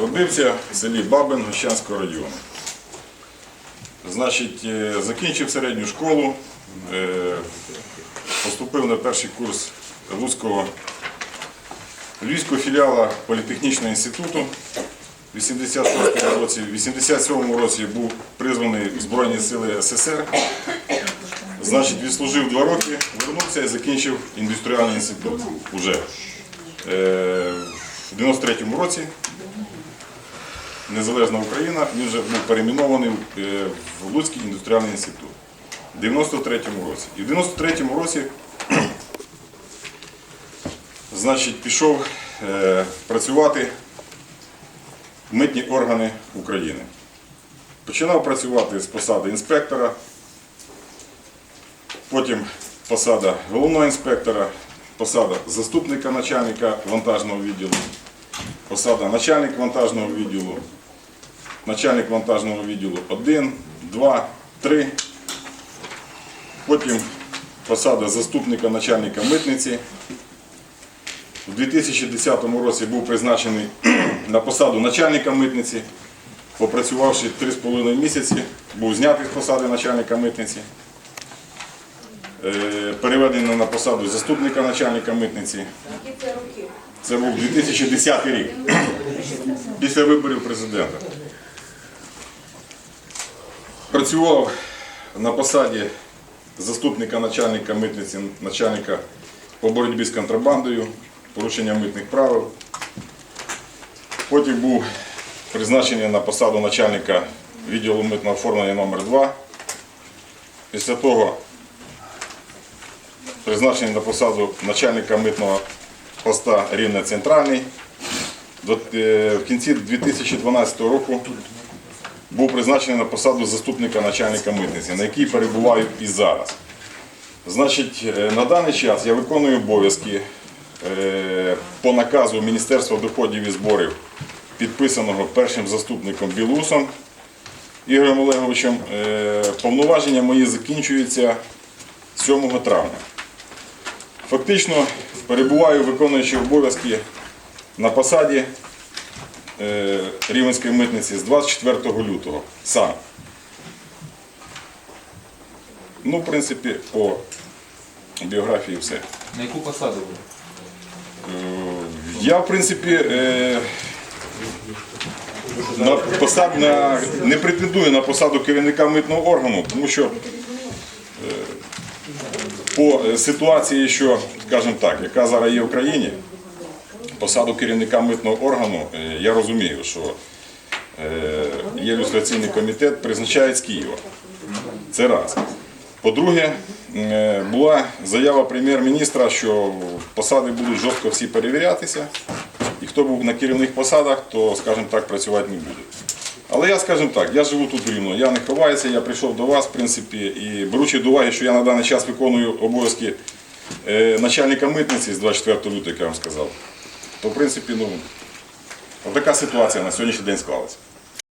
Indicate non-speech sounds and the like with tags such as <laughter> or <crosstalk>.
Родився в селі Бабин Гощанського району. Значить, е, закінчив середню школу, е, поступив на перший курс Луцького Львівського філіала Політехнічного інституту. В 86 році, в 87 році був призваний в Збройні Сили СССР. Значить, відслужив два роки, вернувся і закінчив індустріальний інститут уже. Е, В 93-му році Незалежна Україна, він вже був перейменований е, в Луцький індустріальний інститут. В 93-му році. І в 93-му році значить, пішов е, працювати в митні органи України. Починав працювати з посади інспектора, потім посада головного інспектора, посада заступника начальника вантажного відділу, посада начальник вантажного відділу, начальник вантажного відділу 1, 2, 3. Потім посада заступника начальника митниці. У 2010 році був призначений <clears throat> на посаду начальника митниці. Попрацювавши 3,5 місяці, був знятий з посади начальника митниці. Е, Переведений на посаду заступника начальника митниці. Це? Це був 2010 рік, після виборів президента. Працював на посаді заступника начальника митниці, начальника по боротьбі з контрабандою, порушення митних правил. Потім був призначений на посаду начальника відділу митного оформлення номер 2 Після того призначений на посаду начальника митного поста Рівне Центральний. Е, В кінці 2012 року був призначений на посаду заступника начальника митниці, на якій перебуваю і зараз. Значить, е, на даний час я виконую обов'язки е, по наказу Міністерства доходів і зборів, підписаного першим заступником Білусом Ігорем Олеговичем. Повноваження мої закінчуються 7 травня. Фактично перебуваю виконуючи обов'язки на посаді е, Рівненської митниці з 24 лютого сам. Ну, в принципі, по біографії все. На яку посаду ви? Я, в принципі, е, на посад, на, не претендую на посаду керівника митного органу, тому що е, по е, ситуації, що, скажімо так, яка зараз є в країні, посаду керівника митного органу, е, я розумію, що е, є люстраційний комітет, призначають з Києва. Це раз. По-друге, була заява прем'єр-міністра, що посади будуть жорстко всі перевірятися, і хто був на керівних посадах, то, скажімо так, працювати не буде. Але я, скажімо так, я живу тут рівно, я не ховаюся, я прийшов до вас, в принципі, і беручи до уваги, що я на даний час виконую обов'язки е, начальника митниці з 24 лютого, як я вам сказав, то, в принципі, ну, така ситуація на сьогоднішній день склалася.